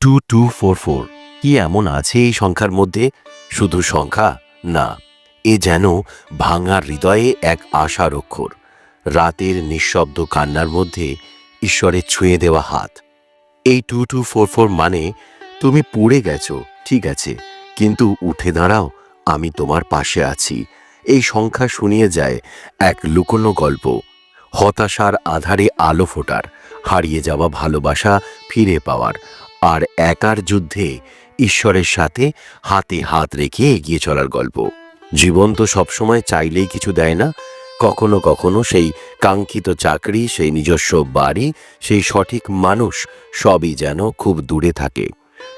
Two two four four কি এমন আছে এই সংখ্যার মধ্যে? শুধু সংখ্যা? না। এ যেন ভাঙার হৃদয়ে এক আশার অক্ষর রাতের নিঃশব্দ কান্নার মধ্যে ঈশ্বরের ছুঁয়ে দেওয়া হাত। এই টু টু ফোর ফোর মানে তুমি পড়ে গেছো, ঠিক আছে। কিন্তু উঠে দাঁড়াও, আমি তোমার পাশে আছি। এই সংখ্যা শুনিয়ে যায় এক লুকোনো গল্প। হতাশার আধারে আলো ফোটার, হারিয়ে যাওয়া ভালোবাসা ফিরে পাওয়ার। আর একার যুদ্ধে ঈশ্বরের সাথে হাতে হাত রেখে এগিয়ে চলার গল্প। জীবন তো সবসময় চাইলেই কিছু দেয় না। কখনো কখনো সেই কাঙ্ক্ষিত চাকরি, সেই নিজস্ব বাড়ি, সেই সঠিক মানুষ সবই যেন খুব দূরে থাকে।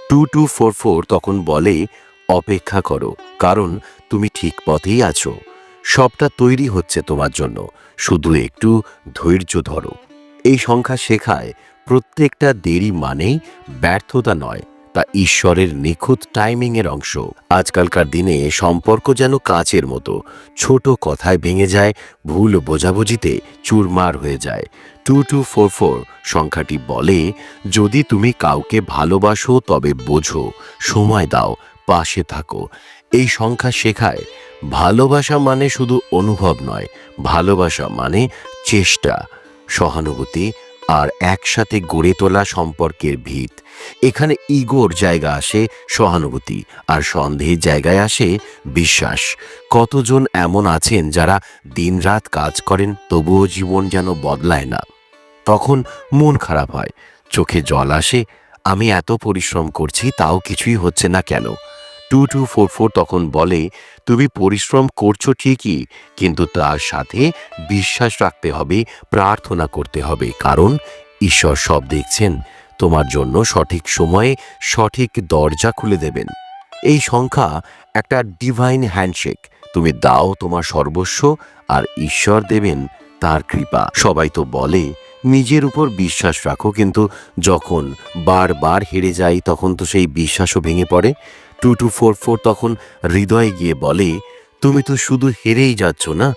টু টু ফোর ফোর তখন বলে, অপেক্ষা করো, কারণ তুমি ঠিক পথেই আছো। সবটা তৈরি হচ্ছে তোমার জন্য। শুধু একটু ধৈর্য ধরো। এই সংখ্যা শেখায় প্রত্যেকটা দেরি মানেই ব্যর্থতা নয়, তা ঈশ্বরের নিখুঁত টাইমিংয়ের অংশ। আজকালকার দিনে সম্পর্ক যেন কাচের মতো, ছোট কথায় ভেঙে যায়, ভুল বোঝাবুঝিতে চুরমার হয়ে যায়। টু টু ফোর ফোর সংখ্যাটি বলে, যদি তুমি কাউকে ভালোবাসো তবে বোঝো, সময় দাও, পাশে থাকো। এই সংখ্যা শেখায়, ভালোবাসা মানে শুধু অনুভব নয়, ভালোবাসা মানে চেষ্টা। সহানুভূতি আর একসাথে গড়ে তোলা সম্পর্কের ভিত। এখানে ইগোর জায়গা আসে সহানুভূতি আর সন্দেহের জায়গায় আসে বিশ্বাস। কতজন এমন আছেন যারা দিনরাত কাজ করেন তবুও জীবন যেন বদলায় না। তখন মন খারাপ হয়, চোখে জল আসে, আমি এত পরিশ্রম করছি, তাও কিছুই হচ্ছে না কেন? টু টু ফোর ফোর তখন বলে তুমি পরিশ্রম করছ ঠিকই, কিন্তু তার সাথে বিশ্বাস রাখতে হবে, প্রার্থনা করতে হবে, কারণ ঈশ্বর সব দেখছেন। তোমার জন্য সঠিক সময়ে সঠিক দরজা খুলে দেবেন। এই সংখ্যা একটা ডিভাইন হ্যান্ডশেক তুমি দাও তোমার সর্বস্ব আর ঈশ্বর দেবেন তার কৃপা। সবাই তো বলে, নিজের উপর বিশ্বাস রাখো, কিন্তু যখন বারবার হেরে যাই, তখন তো সেই বিশ্বাসও ভেঙে পড়ে। টু টু ফোর ফোর তখন হৃদয়ে গিয়ে বলে, তুমি তো শুধু হেরেই যাচ্ছ না,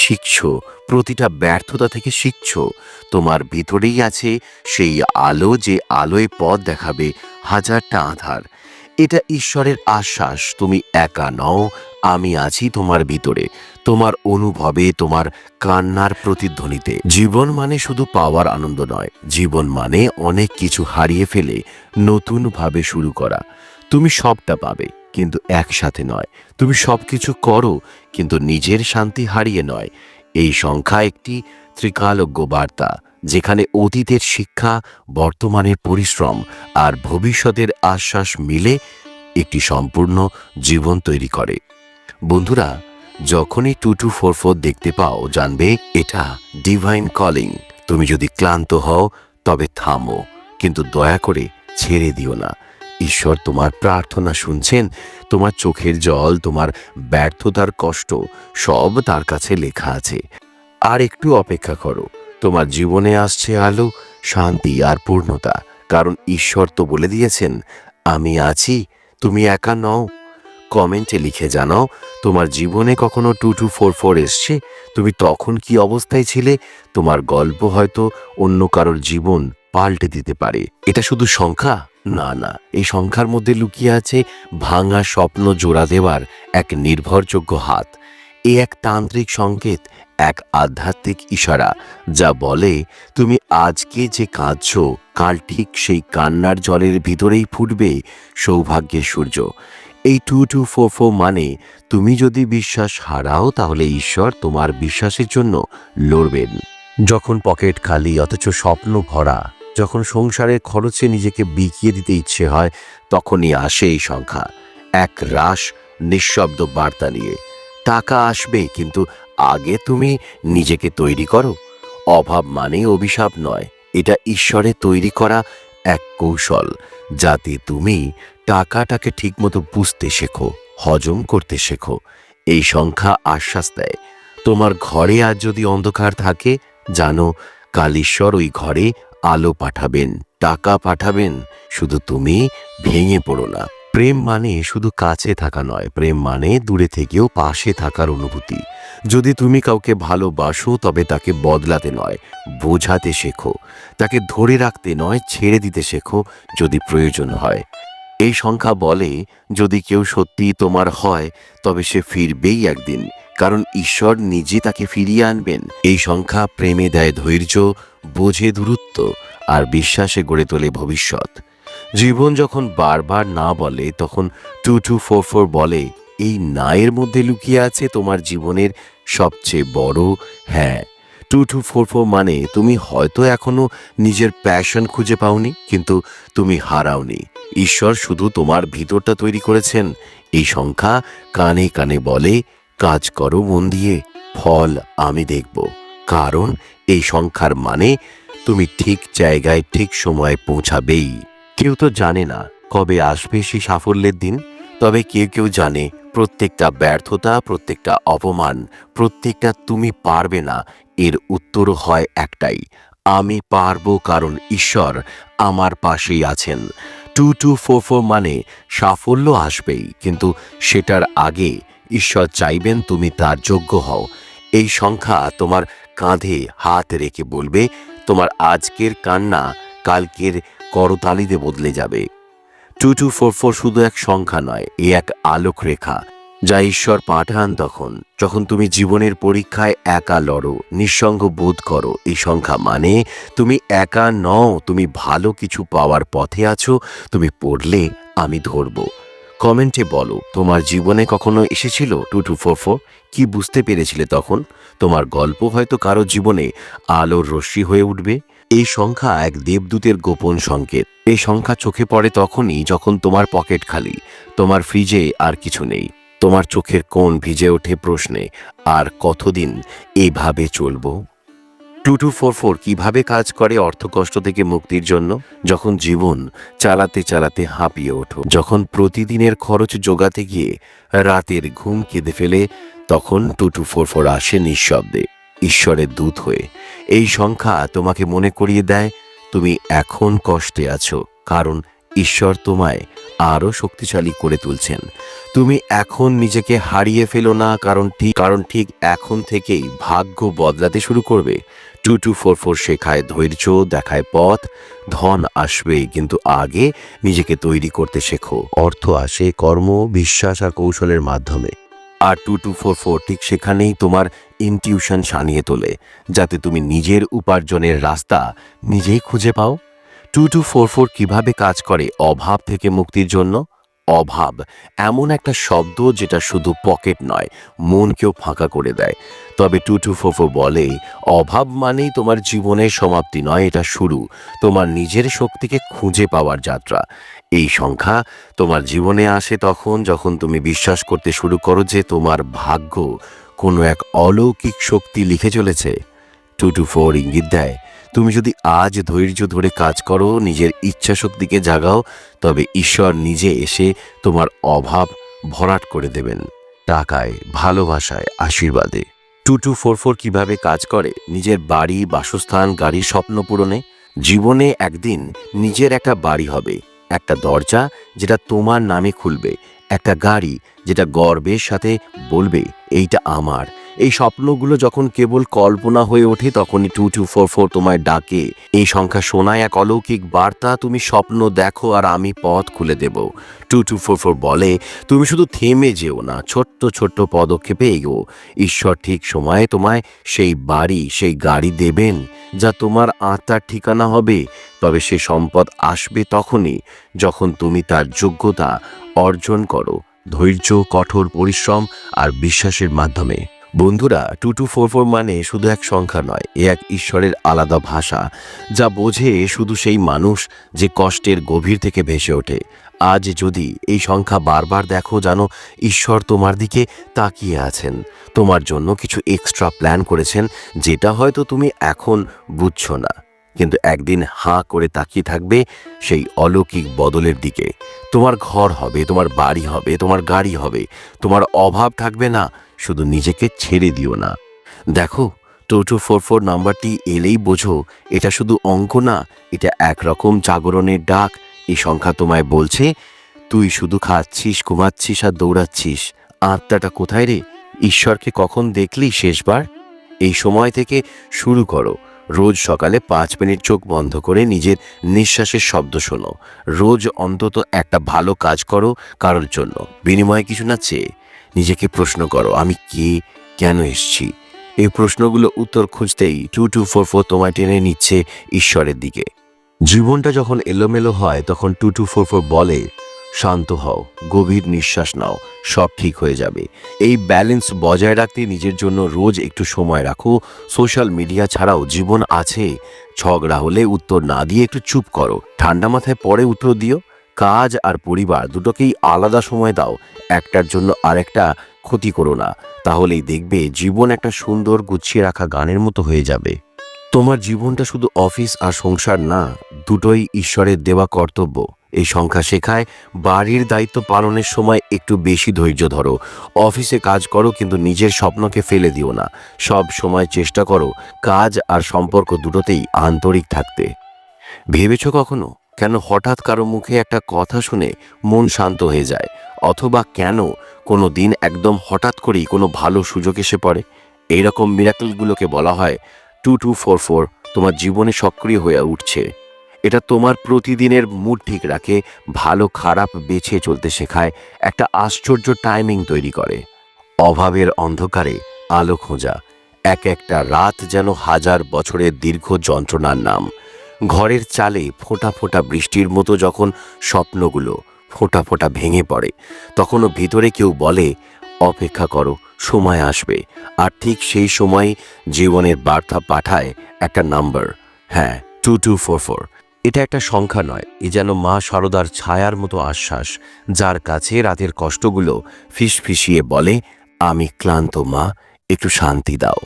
শিখছো, প্রতিটা ব্যর্থতা থেকে শিখছো। তোমার ভিতরেই আছে সেই আলো যে আলোয় পথ দেখাবে হাজারটা আধার। এটা ঈশ্বরের আশ্বাস, তুমি একা নও, আমি আছি তোমার ভিতরে, তোমার অনুভবে, তোমার কান্নার প্রতিধ্বনিতে। জীবন মানে শুধু পাওয়ার আনন্দ নয়, জীবন মানে অনেক কিছু হারিয়ে ফেলে, নতুনভাবে শুরু করা। তুমি সবটা পাবে, কিন্তু একসাথে নয়। তুমি সবকিছু করো, কিন্তু নিজের শান্তি হারিয়ে নয়। এই সংখ্যা একটি ত্রিকালজ্ঞ বার্তা, যেখানে অতীতের শিক্ষা, বর্তমানের পরিশ্রম আর ভবিষ্যতের আশ্বাস মিলে একটি সম্পূর্ণ জীবন তৈরি করে। বন্ধুরা, যখনই টু টু ফোর ফোর দেখতে পাও, জানবে এটা ডিভাইন কলিং। তুমি যদি ক্লান্ত হও, তবে থামো, কিন্তু দয়া করে ছেড়ে দিও না। ঈশ্বর তোমার প্রার্থনা শুনছেন, তোমার চোখের জল, তোমার ব্যর্থতার কষ্ট, সব তার কাছে লেখা আছে। আর একটু অপেক্ষা করো, তোমার জীবনে আসছে আলো, শান্তি আর পূর্ণতা, কারণ ঈশ্বর তো বলে দিয়েছেন, আমি আছি, তুমি একা নও। কমেন্টে লিখে জানাও, তোমার জীবনে কখনো টু টু ফোর ফোর এসছে? তুমি তখন কি অবস্থায় ছিলে? তোমার গল্প হয়তো অন্য কারোর জীবন পাল্টে দিতে পারে। এটা শুধু সংখ্যা? না না, এই সংখ্যার মধ্যে লুকিয়ে আছে ভাঙা স্বপ্ন জোড়া দেওয়ার এক নির্ভরযোগ্য হাত। এ এক তান্ত্রিক সংকেত, এক আধ্যাত্মিক ইশারা, যা বলে, তুমি আজকে যে কাঁদছ, কাল ঠিক সেই কান্নার জলের ভিতরেই ফুটবে সৌভাগ্যের সূর্য। এই টু টু ফোর ফোর মানে তুমি যদি বিশ্বাস হারাও তাহলে ঈশ্বর তোমার বিশ্বাসের জন্য লড়বেন। যখন পকেট খালি, অথচ স্বপ্ন ভরা যখন সংসারের খরচে নিজেকে বিকিয়ে দিতে ইচ্ছে হয়, তখনই আসে এই সংখ্যা। এক রাস নিঃশব্দ বার্তা নিয়ে, টাকা আসবে, কিন্তু আগে তুমি নিজেকে তৈরি করো। অভাব মানে অভিশাপ নয়, এটা ঈশ্বরে তৈরি করা এক কৌশল, যাতে তুমি টাকাটাকে ঠিকমতো বুঝতে শেখো, হজম করতে শেখো। এই সংখ্যা আশ্বাস দেয়, তোমার ঘরে আজ যদি অন্ধকার থাকে, জানো কাল ঈশ্বর ওই ঘরে আলো পাঠাবেন, টাকা পাঠাবেন, শুধু তুমি ভেঙে পড়ো না। প্রেম মানে শুধু কাছে থাকা নয়, প্রেম মানে দূরে থেকেও পাশে থাকার অনুভূতি। যদি তুমি কাউকে ভালোবাসো, তবে তাকে বদলাতে নয়, বোঝাতে শেখো। তাকে ধরে রাখতে নয়, ছেড়ে দিতে শেখো, যদি প্রয়োজন হয়। এই সংখ্যা বলে, যদি কেউ সত্যি তোমার হয়, তবে সে ফিরবেই একদিন। কারণ ঈশ্বর নিজে তাকে ফিরিয়ে আনবেন। এই সংখ্যা প্রেমে দেয় ধৈর্য, বোঝে দূরত্ব, আর বিশ্বাসে গড়ে তোলে ভবিষ্যৎ। জীবন যখন বারবার না বলে, তখন টু টু ফোর ফোর বলে, এই নায়ের মধ্যে লুকিয়ে আছে তোমার জীবনের সবচেয়ে বড় হ্যাঁ। টু টু ফোর ফোর মানে তুমি হয়তো এখনও নিজের প্যাশন খুঁজে পাওনি, কিন্তু তুমি হারাওনি। ঈশ্বর শুধু তোমার ভিতরটা তৈরি করেছেন। এই সংখ্যা কানে কানে বলে কাজ করো মন দিয়ে, ফল আমি দেখব। কারণ এই সংখ্যার মানে তুমি ঠিক জায়গায় ঠিক সময়ে পৌঁছাবেই। কেউ তো জানে না কবে আসবে সেই সাফল্যের দিন, তবে কেউ কেউ জানে প্রত্যেকটা ব্যর্থতা, প্রত্যেকটা অপমান, প্রত্যেকটা তুমি পারবে না, এর উত্তর হয় একটাই, আমি পারব কারণ ঈশ্বর আমার পাশেই আছেন। টু টু ফোর ফোর মানে সাফল্য আসবেই, কিন্তু সেটার আগে ঈশ্বর চাইবেন তুমি তার যোগ্য হও। এই সংখ্যা তোমার কাঁধে হাত রেখে বলবে, তোমার আজকের কান্না কালকের করতালিতে বদলে যাবে। টু টু ফোর ফোর শুধু এক সংখ্যা নয়, এ এক আলোক রেখা, যা ঈশ্বর পাঠান তখন। যখন তুমি জীবনের পরীক্ষায় একা লড়ো, নিঃসঙ্গ বোধ করো, এই সংখ্যা মানে তুমি একা নও, তুমি ভালো কিছু পাওয়ার পথে আছো, তুমি পড়লে আমি ধরবো। কমেন্টে বলো, তোমার জীবনে কখনো এসেছিল টু টু ফোর ফোর? কি বুঝতে পেরেছিলে তখন? তোমার গল্প হয়তো কারও জীবনে আলোর রশ্মি হয়ে উঠবে। এই সংখ্যা এক দেবদূতের গোপন সংকেত। এই সংখ্যা চোখে পড়ে তখনই যখন তোমার পকেট খালি, তোমার ফ্রিজে আর কিছু নেই। তোমার চোখের কোণ ভিজে ওঠে প্রশ্নে, আর কতদিন এভাবে চলবো? টু টু ফোর ফোর কীভাবে কাজ করে অর্থকষ্ট থেকে মুক্তির জন্য? যখন জীবন চালাতে চালাতে হাঁপিয়ে ওঠো, যখন প্রতিদিনের খরচ জোগাতে গিয়ে রাতের ঘুম কেঁদে ফেলে, তখন টু টু ফোর ফোর আসে নিঃশব্দে, ঈশ্বরের দূত হয়ে। এই সংখ্যা তোমাকে মনে করিয়ে দেয়, তুমি এখন কষ্টে আছো, কারণ ঈশ্বর তোমায় আরও শক্তিশালী করে তুলছেন। তুমি এখন নিজেকে হারিয়ে ফেলো না, কারণ ঠিক কারণ ঠিক এখন থেকেই ভাগ্য বদলাতে শুরু করবে। টু টু ফোর ফোর শেখায় ধৈর্য দেখায় পথ ধন আসবে কিন্তু আগে নিজেকে তৈরি করতে শেখো। অর্থ আসে কর্ম বিশ্বাস আর কৌশলের মাধ্যমে। আর টু টু ফোর ফোর ঠিক সেখানেই তোমার ইনটিউশন সানিয়ে তোলে যাতে তুমি নিজের উপার্জনের রাস্তা নিজেই খুঁজে পাও। টু টু ফোর ফোর কীভাবে কাজ করে অভাব থেকে মুক্তির জন্য? অভাব, এমন একটা শব্দ যেটা শুধু পকেট নয়, মনকেও ফাঁকা করে দেয়। তবে টু টু ফোর ফোর বলে, অভাব মানেই তোমার জীবনের সমাপ্তি নয়, এটা শুরু। তোমার নিজের শক্তিকে খুঁজে পাওয়ার যাত্রা। এই সংখ্যা তোমার জীবনে আসে তখন যখন তুমি বিশ্বাস করতে শুরু করো যে তোমার ভাগ্য কোনো এক অলৌকিক শক্তি লিখে চলেছে। টু টু ফোর ইঙ্গিত দেয় তুমি যদি আজ ধৈর্য ধরে কাজ করো, নিজের ইচ্ছা শক্তিকে জাগাও, তবে ঈশ্বর নিজে এসে তোমার অভাব ভরাট করে দেবেন। টাকায়, ভালোবাসায়, আশীর্বাদে। টু টু ফোর ফোর কীভাবে কাজ করে? নিজের বাড়ি, বাসস্থান, গাড়ির স্বপ্ন পূরণে? জীবনে একদিন নিজের একটা বাড়ি হবে, একটা দরজা যেটা তোমার নামে খুলবে, একটা গাড়ি যেটা গর্বের সাথে বলবে, এইটা আমার। এই স্বপ্নগুলো যখন কেবল কল্পনা হয়ে ওঠে, তখনই টু টু ফোর ফোর তোমায় ডাকে। এই সংখ্যা শোনায় এক অলৌকিক বার্তা, তুমি স্বপ্ন দেখো আর আমি পথ খুলে দেব। টু টু ফোর ফোর বলে, তুমি শুধু থেমে যেও না, ছোট্ট ছোট্ট পদক্ষেপে এগো। ঈশ্বর ঠিক সময়ে তোমায় সেই বাড়ি, সেই গাড়ি দেবেন, যা তোমার আত্মার ঠিকানা হবে। তবে সে সম্পদ আসবে তখনই, যখন তুমি তার যোগ্যতা অর্জন করো। ধৈর্য, কঠোর পরিশ্রম আর বিশ্বাসের মাধ্যমে। বন্ধুরা, টু টু ফোর ফোর মানে শুধু এক সংখ্যা নয়, এ এক ঈশ্বরের আলাদা ভাষা, যা বোঝে শুধু সেই মানুষ যে কষ্টের গভীর থেকে ভেসে ওঠে। আজ যদি এই সংখ্যা বারবার দেখো জানো, ঈশ্বর তোমার দিকে তাকিয়ে আছেন। তোমার জন্য কিছু এক্সট্রা প্ল্যান করেছেন, যেটা হয়তো তুমি এখন বুঝছ না। কিন্তু একদিন হাঁ করে তাকিয়ে থাকবে সেই অলৌকিক বদলের দিকে। তোমার ঘর হবে, তোমার বাড়ি হবে, তোমার গাড়ি হবে, তোমার অভাব থাকবে না শুধু নিজেকে ছেড়ে দিও না। দেখো টোটো ফোর ফোর নাম্বারটি এলেই বোঝো, এটা শুধু অঙ্ক না, এটা একরকম জাগরণের ডাক। এই সংখ্যা তোমায় বলছে, তুই শুধু খাচ্ছিস, ঘুমাচ্ছিস আর দৌড়াচ্ছিস। আত্মাটা কোথায় রে? ঈশ্বরকে কখন দেখলি শেষবার? এই সময় থেকে শুরু করো। রোজ সকালে পাঁচ মিনিট চোখ বন্ধ করে নিজের নিঃশ্বাসের শব্দ শোনো। রোজ অন্তত একটা ভালো কাজ করো কারোর জন্য। বিনিময়ে কিছু না চেয়ে নিজেকে প্রশ্ন করো, আমি কে? কেন এসছি? এই প্রশ্নগুলো উত্তর খুঁজতেই টু টু ফোর ফোর তোমায় টেনে নিচ্ছে ঈশ্বরের দিকে। জীবনটা যখন এলোমেলো হয়, তখন টু টু ফোর ফোর বলে, শান্ত হও, গভীর নিঃশ্বাস নাও, সব ঠিক হয়ে যাবে। এই ব্যালেন্স বজায় রাখতে নিজের জন্য রোজ একটু সময় রাখো। সোশ্যাল মিডিয়া ছাড়াও জীবন আছে। ঝগড়া হলে উত্তর না দিয়ে একটু চুপ করো। ঠান্ডা মাথায় পরে উত্তর দিও। কাজ আর পরিবার দুটোকেই আলাদা সময় দাও, একটার জন্য আরেকটা ক্ষতি করো না। তাহলেই দেখবে জীবন একটা সুন্দর গুছিয়ে রাখা গানের মতো হয়ে যাবে। তোমার জীবনটা শুধু অফিস আর সংসার না, দুটোই ঈশ্বরের দেওয়া কর্তব্য। এই সংখ্যা শেখায় বাড়ির দায়িত্ব পালনের সময় একটু বেশি ধৈর্য ধরো। অফিসে কাজ করো কিন্তু নিজের স্বপ্নকে ফেলে দিও না। সব সময় চেষ্টা করো কাজ আর সম্পর্ক দুটোতেই আন্তরিক থাকতে। ভেবেছ কখনো? কেন হঠাৎ কারও মুখে একটা কথা শুনে মন শান্ত হয়ে যায়? অথবা কেন কোনো দিন একদম হঠাৎ করেই কোনো ভালো সুযোগ এসে পড়ে? এইরকম মিরাকলগুলোকে বলা হয় টু টু ফোর ফোর তোমার জীবনে সক্রিয় হয়ে উঠছে। এটা তোমার প্রতিদিনের মুড ঠিক রাখে, ভালো, খারাপ, বেছে চলতে শেখায়, একটা আশ্চর্য টাইমিং তৈরি করে। অভাবের অন্ধকারে আলো খোঁজা, এক একটা রাত যেন হাজার বছরের দীর্ঘ যন্ত্রণার নাম। ঘরের চালে ফোঁটা ফোঁটা বৃষ্টির মতো যখন স্বপ্নগুলো ফোঁটা ফোঁটা ভেঙে পড়ে, তখনও ভিতরে কেউ বলে, অপেক্ষা করো, সময় আসবে। আর ঠিক সেই সময় জীবনের বার্তা পাঠায় একটা নাম্বার। হ্যাঁ টু টু ফোর ফোর এটা একটা সংখ্যা নয়, এ যেন মা শারদার ছায়ার মতো আশ্বাস, যার কাছে রাতের কষ্টগুলো ফিসফিসিয়ে বলে, আমি ক্লান্ত মা, একটু শান্তি দাও।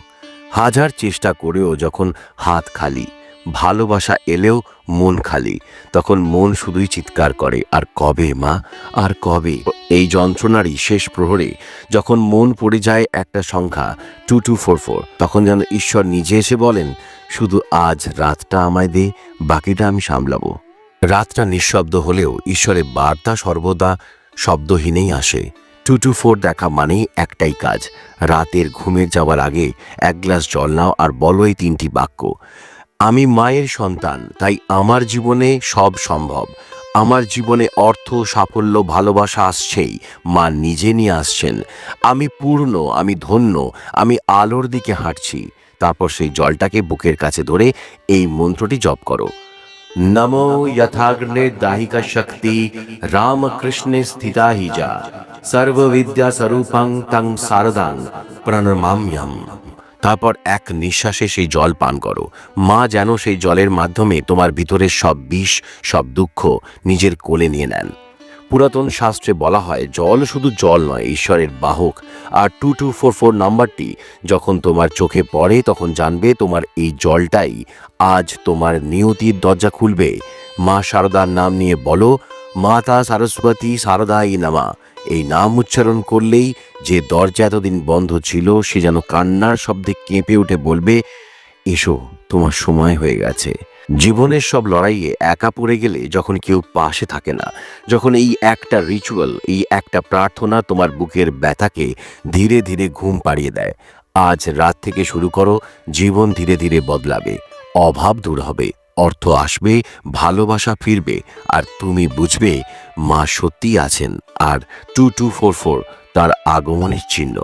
হাজার চেষ্টা করেও যখন হাত খালি ভালোবাসা এলেও মন খালি, তখন মন শুধুই চিৎকার করে, আর কবে মা? আর কবে? এই যন্ত্রণারই শেষ প্রহরে যখন মন পড়ে যায় একটা সংখ্যা টু টু ফোর ফোর তখন যেন ঈশ্বর নিজে এসে বলেন, শুধু আজ রাতটা আমায় দে, বাকিটা আমি সামলাবো। রাতটা নিঃশব্দ হলেও ঈশ্বরের বার্তা সর্বদা শব্দহীনেই আসে। টু টু ফোর দেখা মানেই একটাই কাজ, রাতের ঘুমের যাওয়ার আগে এক গ্লাস জল নাও আর বলো এই তিনটি বাক্য। আমি মায়ের সন্তান, তাই আমার জীবনে সব সম্ভব। আমার জীবনে অর্থ, সাফল্য, ভালোবাসা আসছেই, মা নিজে নিয়ে আসছেন। আমি পূর্ণ, আমি ধন্য, আমি আলোর দিকে হাঁটছি। তারপর সেই জলটাকে বুকের কাছে ধরে এই মন্ত্রটি জপ করো। নমো যথাগ্নে দাহিকা শক্তি, রামকৃষ্ণে স্থিতা হি যা সর্ববিদ্যা স্বরূপং তং শারদাং প্রণমাম্যম। তারপর এক নিঃশ্বাসে সেই জল পান করো। মা যেন সেই জলের মাধ্যমে তোমার ভিতরের সব বিষ, সব দুঃখ নিজের কোলে নিয়ে নেন। পুরাতন শাস্ত্রে বলা হয়, জল শুধু জল নয়, ঈশ্বরের বাহক। আর টু টু ফোর ফোর নাম্বারটি, যখন তোমার চোখে পড়ে তখন জানবে তোমার এই জলটাই আজ তোমার নিয়তির দরজা খুলবে। মা শারদার নাম নিয়ে বলো, মাতা সরস্বতী শারদাই নামা। এই নাম উচ্চারণ করলেই যে দরজা এতদিন বন্ধ ছিল, সে যেন কান্নার শব্দে কেঁপে উঠে বলবে, এসো, তোমার সময় হয়ে গেছে। জীবনের সব লড়াইয়ে একা পড়ে গেলে যখন কেউ পাশে থাকে না, যখন এই একটা রিচুয়াল এই একটা প্রার্থনা তোমার বুকের ব্যথাকে ধীরে ধীরে ঘুম পাড়িয়ে দেয়। আজ রাত থেকে শুরু করো, জীবন ধীরে ধীরে বদলাবে, অভাব দূর হবে। অর্থ আসবে, ভালোবাসা ফিরবে, আর তুমি বুঝবে মা সত্যিই আছেন, আর টু টু ফোর ফোর তার আগমনের চিহ্ন।